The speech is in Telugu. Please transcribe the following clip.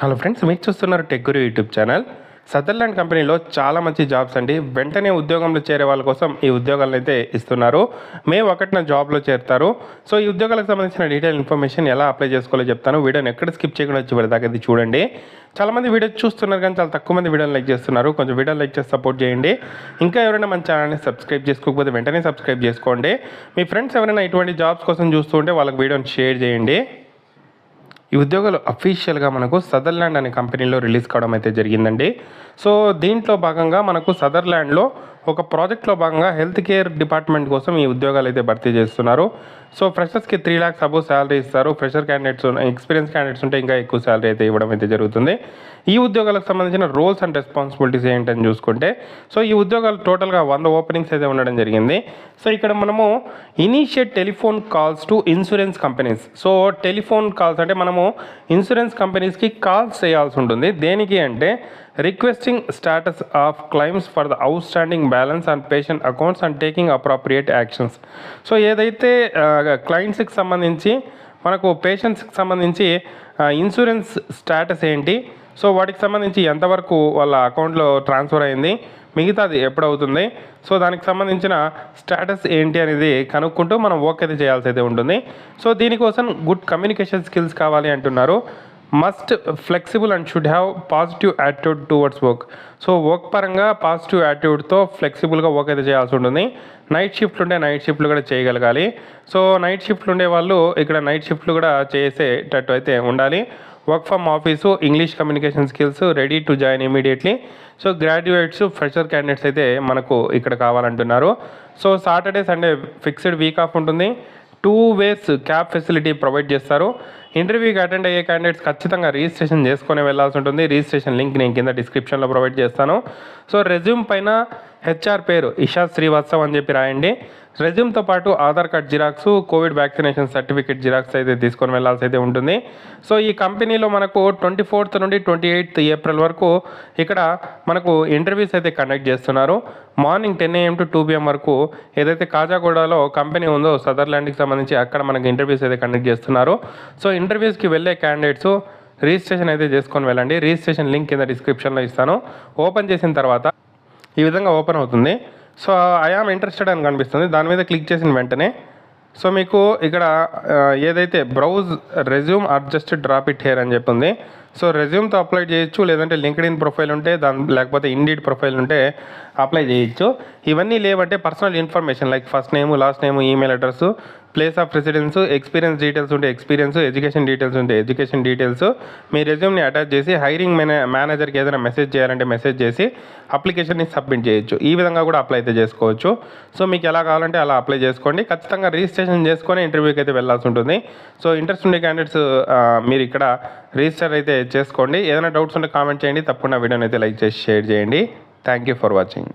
హలో ఫ్రెండ్స్ మీరు చూస్తున్నారు టెక్గురు యూట్యూబ్ ఛానల్ సదర్లాండ్ కంపెనీలో చాలా మంచి జాబ్స్ అండి. వెంటనే ఉద్యోగంలో చేరే వాళ్ళ కోసం ఈ ఉద్యోగాలను అయితే ఇస్తున్నారు. మే ఒకటిన జాబ్లో చేరుతారు. సో ఈ ఉద్యోగాలకు సంబంధించిన డీటెయిల్ ఇన్ఫర్మేషన్ ఎలా అప్లై చేసుకోవాలో చెప్తాను. వీడియోని ఎక్కడ స్కిప్ చేయకుండా చివరి దాకా ఇది చూడండి. చాలా మంది వీడియో చూస్తున్నారు కానీ చాలా తక్కువ మంది వీడియోని లైక్ చేస్తున్నారు. కొంచెం వీడియో లైక్ చేసి సపోర్ట్ చేయండి. ఇంకా ఎవరైనా మన ఛానల్ని సబ్స్క్రైబ్ చేసుకోకపోతే వెంటనే సబ్స్క్రైబ్ చేసుకోండి. మీ ఫ్రెండ్స్ ఎవరైనా ఇటువంటి జాబ్స్ కోసం చూస్తుంటే వాళ్ళకి వీడియోని షేర్ చేయండి. ఈ ఉద్యోగాలు అఫీషియల్గా మనకు సదర్లాండ్ అనే కంపెనీలో రిలీజ్ కావడం అయితే జరిగిందండి. సో దీంట్లో భాగంగా మనకు సదర్లాండ్లో ఒక ప్రాజెక్ట్లో భాగంగా హెల్త్ కేర్ డిపార్ట్మెంట్ కోసం ఈ ఉద్యోగాలు అయితే భర్తీ చేస్తున్నారు. సో ఫ్రెషర్స్కి త్రీ ల్యాక్స్ అబౌవ్ శాలరీ ఇస్తారు. ఫ్రెషర్ క్యాండిడేట్స్ ఎక్స్పీరియన్స్ క్యాండిడేట్స్ ఉంటే ఇంకా ఎక్కువ శాలరీ అయితే ఇవ్వడం అయితే జరుగుతుంది. ఈ ఉద్యోగాలకు సంబంధించిన రోల్స్ అండ్ రెస్పాన్సిబిలిటీస్ ఏంటని చూసుకుంటే సో ఈ ఉద్యోగాలు టోటల్గా వంద ఓపెనింగ్స్ అయితే ఉండడం జరిగింది. సో ఇక్కడ మనము initiate telephone calls to insurance companies so telephone calls అంటే మనము ఇన్సూరెన్స్ కంపెనీస్కి కాల్స్ చేయాల్సి ఉంటుంది. దేనికి అంటే requesting status of claims for the outstanding balance and patient accounts and taking appropriate actions so ఏదైతే క్లయింట్స్కి సంబంధించి మనకు పేషెంట్స్కి సంబంధించి ఇన్సూరెన్స్ స్టాటస్ ఏంటి? సో వాటికి సంబంధించి ఎంతవరకు వాళ్ళ అకౌంట్లో ట్రాన్స్ఫర్ అయింది? మిగతాది ఎప్పుడవుతుంది? సో దానికి సంబంధించిన స్టేటస్ ఏంటి అనేది కనుక్కుంటూ మనం వర్క్ అయితే చేయాల్సి అయితే ఉంటుంది. సో దీనికోసం గుడ్ కమ్యూనికేషన్ స్కిల్స్ కావాలి అంటున్నారు. Must flexible and should have positive attitude towards work so work పరంగా పాజిటివ్ యాటిట్యూడ్తో ఫ్లెక్సిబుల్గా వర్క్ అయితే చేయాల్సి ఉంటుంది. నైట్ షిఫ్ట్లు ఉంటే నైట్ షిఫ్ట్లు కూడా చేయగలగాలి. సో నైట్ షిఫ్ట్లు ఉండే వాళ్ళు ఇక్కడ నైట్ షిఫ్ట్లు కూడా చేసేటట్టు అయితే ఉండాలి. Work from office English communication skills ready to join immediately so graduates fresher candidates అయితే మనకు ఇక్కడ కావాలంటున్నారు. So Saturday Sunday fixed week off ఉంటుంది. Two ways cab facility provide చేస్తారు. ఇంటర్వ్యూకి అటెండ్ అయ్యే క్యాండిడేట్స్ ఖచ్చితంగా రిజిస్ట్రేషన్ చేసుకొని వెళ్ళాల్సి ఉంటుంది. రిజిస్ట్రేషన్ లింక్ నేను కింద డిస్క్రిప్షన్లో ప్రొవైడ్ చేస్తాను. సో రెజ్యూమ్ పైన హెచ్ఆర్ పేరు ఇషా శ్రీవాత్సవ్ అని చెప్పి రాయండి. రెజ్యూమ్తో పాటు Aadhaar card xerox covid vaccination certificate xerox అయితే తీసుకొని వెళ్ళాల్సి అయితే ఉంటుంది. సో ఈ కంపెనీలో మనకు ట్వంటీ ఫోర్త్ నుండి ట్వంటీ ఎయిత్ ఏప్రిల్ వరకు ఇక్కడ మనకు ఇంటర్వ్యూస్ అయితే కండక్ట్ చేస్తున్నారు. Morning ten AM to two PM వరకు ఏదైతే కాజాగూడలో కంపెనీ ఉందో సదర్లాండ్కి సంబంధించి అక్కడ మనకు ఇంటర్వ్యూస్ అయితే కండక్ట్ చేస్తున్నారు. సో ఇంటర్వ్యూస్కి వెళ్ళే క్యాండిడేట్స్ రిజిస్ట్రేషన్ అయితే చేసుకొని వెళ్ళండి. రిజిస్ట్రేషన్ లింక్ కింద డిస్క్రిప్షన్లో ఇస్తాను. ఓపెన్ చేసిన తర్వాత ఈ విధంగా ఓపెన్ అవుతుంది. సో ఐఆమ్ ఇంట్రెస్టెడ్ అని కనిపిస్తుంది. దాని మీద క్లిక్ చేసిన వెంటనే సో మీకు ఇక్కడ ఏదైతే browse resume or just drop it here అని చెప్పి ఉంది సో రెజ్యూమ్తో అప్లై చేయొచ్చు. లేదంటే లింక్డ్ ఇన్ ప్రొఫైల్ ఉంటే దాని లేకపోతే ఇండీడ్ ప్రొఫైల్ ఉంటే అప్లై చేయొచ్చు. ఇవన్నీ లేవంటే personal information like first name last name email address place of residence experience details ఉంటే ఎక్స్పీరియన్స్ ఎడ్యుకేషన్ డీటెయిల్స్ ఉంటే ఎడ్యుకేషన్ డీటెయిల్స్ మీ రెజ్యూమ్ని అటాచ్ చేసి హైరింగ్ మేనే మేనేజర్కి ఏదైనా మెసేజ్ చేయాలంటే మెసేజ్ చేసి అప్లికేషన్ని సబ్మిట్ చేయొచ్చు. ఈ విధంగా కూడా అప్లై అయితే చేసుకోవచ్చు. సో మీకు ఎలా కావాలంటే అలా అప్లై చేసుకోండి. ఖచ్చితంగా రిజిస్ట్రేషన్ చేసుకొని ఇంటర్వ్యూకి అయితే వెళ్ళాల్సి ఉంటుంది. సో ఇంట్రెస్ట్ ఉండే క్యాండిడేట్స్ మీరు ఇక్కడ రిజిస్టర్ అయితే చేసుకోండి. ఏదైనా డౌట్స్ ఉంటే కామెంట్ చేయండి. తప్పకుండా వీడియోని అయితే లైక్ చేసి షేర్ చేయండి. Thank you for watching